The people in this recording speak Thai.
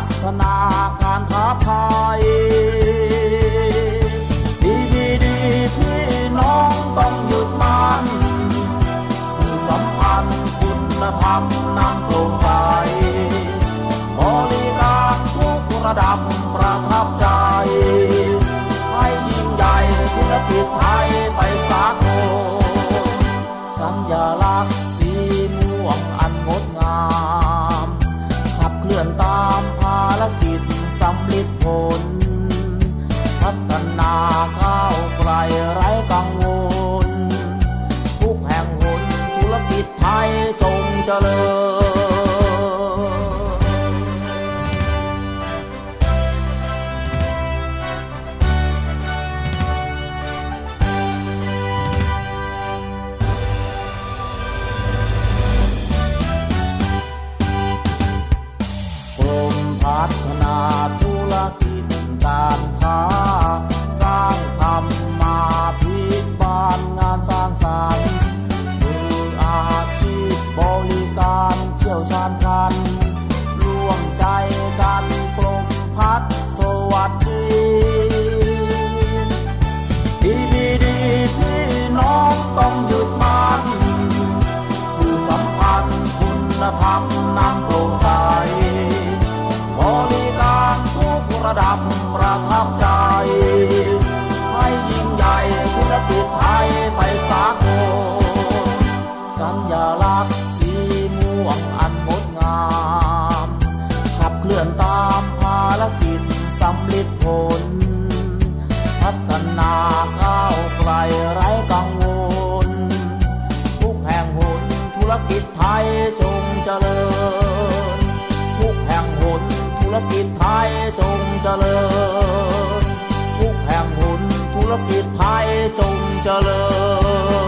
พัฒนาการค้าไทยดีดีดีพี่น้องต้องหยุดมันสื่อสัมพันธ์คุณธรรมนำโปร่งใสบริการทุกระดับประเท ลื่อนตามภารกิจสำลิดผล พัฒนาก้าวไกลไร้กังวล ทุกแห่งหนธุรกิจไทยจงเจริญ คุณธรรมนำโปร่งใสบริการทุกระดับประทับใจ ให้ยิ่งใหญ่ธุรกิจไทยไปสากลสัญลักษณ์สีม่วงอันงดงาม ขับเคลื่อนตามภารกิจสำลิดผล พัฒนาก้าวไกลไร้กังวล ทุกแห่งหนธุรกิจไทยจง เจริญ ทุกแห่งหนธุรกิจไทยจงเจริญ ทุกแห่งหนธุรกิจไทยจงเจริญ